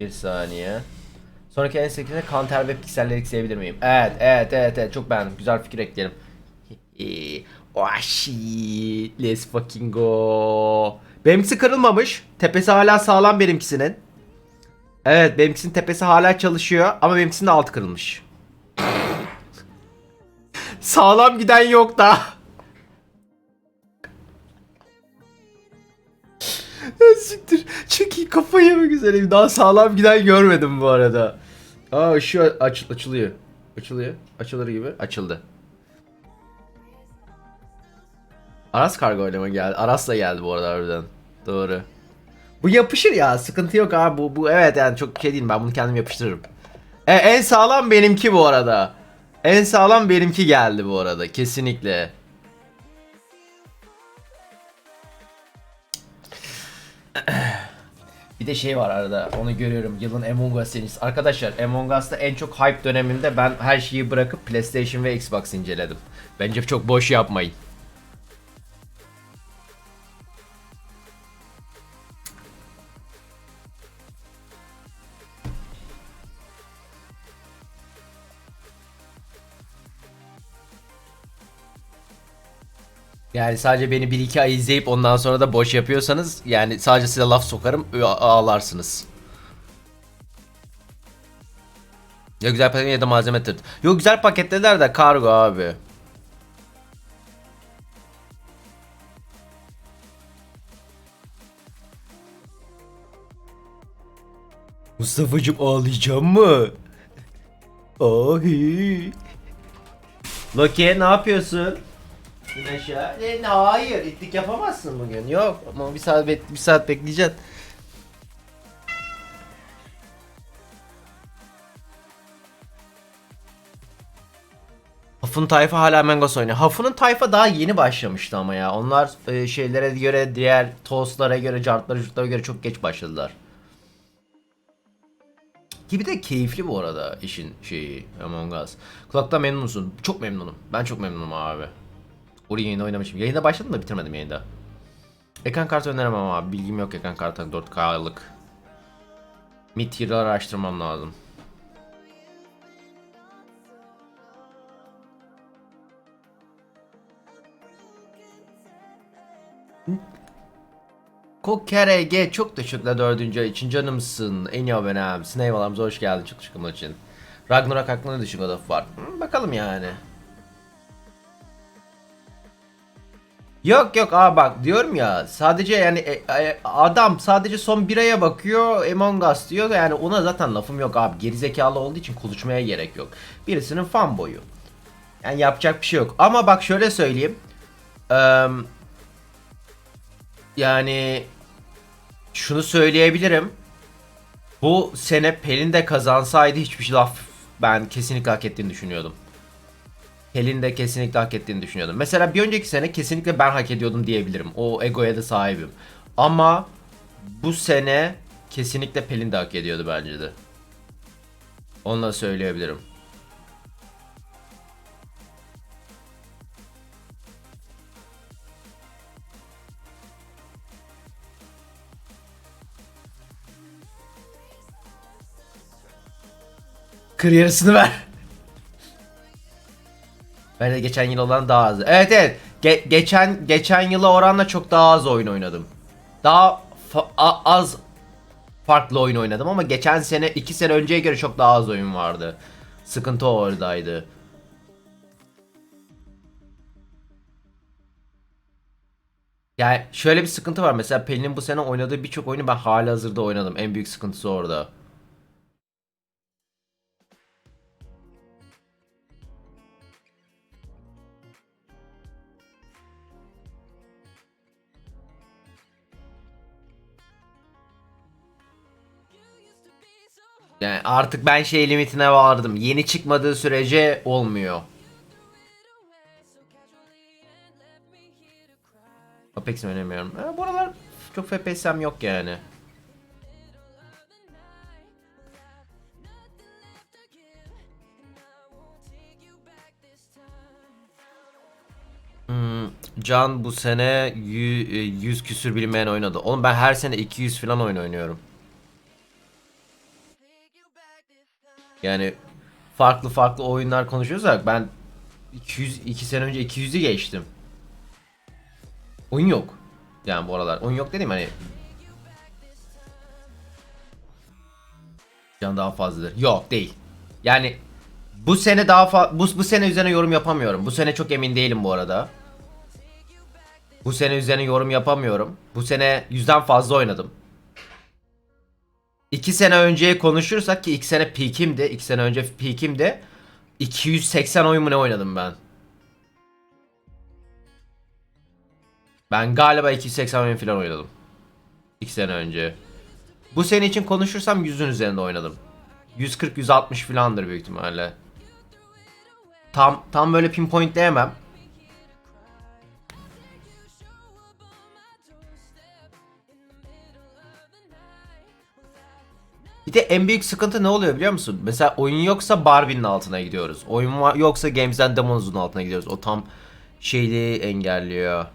Bir saniye. Sonraki en sekine counter ve pikselleri ekleyebilir miyim? Evet, evet, evet, evet. Çok beğendim. Güzel fikir ekleyelim. oh shit. Let's fucking go. Benimkisi kırılmamış. Tepesi hala sağlam benimkisinin. Evet, benimkisinin tepesi hala çalışıyor ama benimkisinin altı kırılmış. sağlam giden yok da. Siktir. Çok iyi kafayı mı güzelim. Daha sağlam giden görmedim bu arada. Aa şu aç açılıyor. Açılıyor. Açılır gibi. Açıldı. Aras kargo ile mi geldi? Aras'la geldi bu arada harbiden. Doğru. Bu yapışır ya. Sıkıntı yok abi. Bu, bu evet yani çok şey değil. Ben bunu kendim yapıştırırım. E, en sağlam benimki bu arada. En sağlam benimki geldi bu arada. Kesinlikle. Bir de şey var arada onu görüyorum yılın Among Us serisi. Arkadaşlar Among Us'ta en çok hype döneminde ben her şeyi bırakıp PlayStation ve Xbox inceledim. Bence çok boş yapmayın. Yani sadece beni 1-2 ay izleyip ondan sonra da boş yapıyorsanız yani sadece size laf sokarım ağlarsınız. Ya güzel paket ya da malzeme tırt. Yok güzel paketlediler de kargo abi. Mustafa'cım ağlayacağım mı? Ahi. Loki ne yapıyorsun? E, ne, hayır, itlik yapamazsın bugün. Yok, ama bir saat bek- bir saat bekleyeceksin. Hafun tayfa hala Mengos oynuyor. Hafun'un tayfa daha yeni başlamıştı ama ya. Onlar e, şeylere göre, diğer toastlara göre, cartlara, curtlara göre çok geç başladılar. Gibi de keyifli bu arada işin şeyi Among Us. Kulakta memnun musun? Çok memnunum. Ben çok memnunum abi. Ori yayında oynamışım. Yayında başladım da bitirmedim yayında. Ekran kartı öneremem abi. Bilgim yok ekran kartı 4K'lık. Mid araştırmam lazım. KRG çok teşekkürler dördüncü ay için canımsın. En iyi abonem. Eyvallah hoş geldin çok çıkımlar için. Ragnarok hakkında ne düşün God of War? Hı, bakalım yani. Yok yok abi bak diyorum ya sadece yani e, e, adam sadece son bir aya bakıyor Among Us diyor yani ona zaten lafım yok abi gerizekalı olduğu için konuşmaya gerek yok. Birisinin fan boyu. Yani yapacak bir şey yok. Ama bak şöyle söyleyeyim. Eee yani şunu söyleyebilirim. Bu sene Pelin de kazansaydı hiçbir laf ben kesinlikle hak ettiğini düşünüyordum. Pelin de kesinlikle hak ettiğini düşünüyordum. Mesela bir önceki sene kesinlikle ben hak ediyordum diyebilirim. O egoya da sahibim. Ama bu sene kesinlikle Pelin de hak ediyordu bence de. Onu da söyleyebilirim. Kır yarısını ver. Ben de geçen yıl olan daha az. Evet evet. Ge- geçen geçen yıla oranla çok daha az oyun oynadım. Daha fa- az farklı oyun oynadım ama geçen sene 2 sene önceye göre çok daha az oyun vardı. Sıkıntı oradaydı. Yani şöyle bir sıkıntı var. Mesela Pelin'in bu sene oynadığı birçok oyunu ben hala hazırda oynadım. En büyük sıkıntısı orada. Yani artık ben şey limitine vardım. Yeni çıkmadığı sürece olmuyor. Apex oynamıyorum? Ha, bu aralar çok FPS'm yok yani. Hmm, Can bu sene 100 küsür bilinmeyen oynadı. Oğlum ben her sene 200 falan oyun oynuyorum. Yani farklı farklı oyunlar konuşuyorsak ben 200 2 sene önce 200'ü geçtim. Oyun yok. Yani bu aralar. Oyun yok dedim hani Can daha fazladır. Yok değil. Yani bu sene daha fa- bu, bu sene üzerine yorum yapamıyorum. Bu sene çok emin değilim bu arada. Bu sene üzerine yorum yapamıyorum. Bu sene yüzden fazla oynadım. İki sene önceye konuşursak ki iki sene peak'imdi. iki sene önce peak'imdi. 280 oyun mu ne oynadım ben? Ben galiba 280 oyun falan oynadım. 2 sene önce. Bu sene için konuşursam 100'ün üzerinde oynadım. 140-160 falandır büyük ihtimalle. Tam tam böyle pinpointleyemem. Bir de en büyük sıkıntı ne oluyor biliyor musun? Mesela oyun yoksa Barbie'nin altına gidiyoruz. Oyun yoksa Games and Demons'un altına gidiyoruz. O tam şeyliği engelliyor.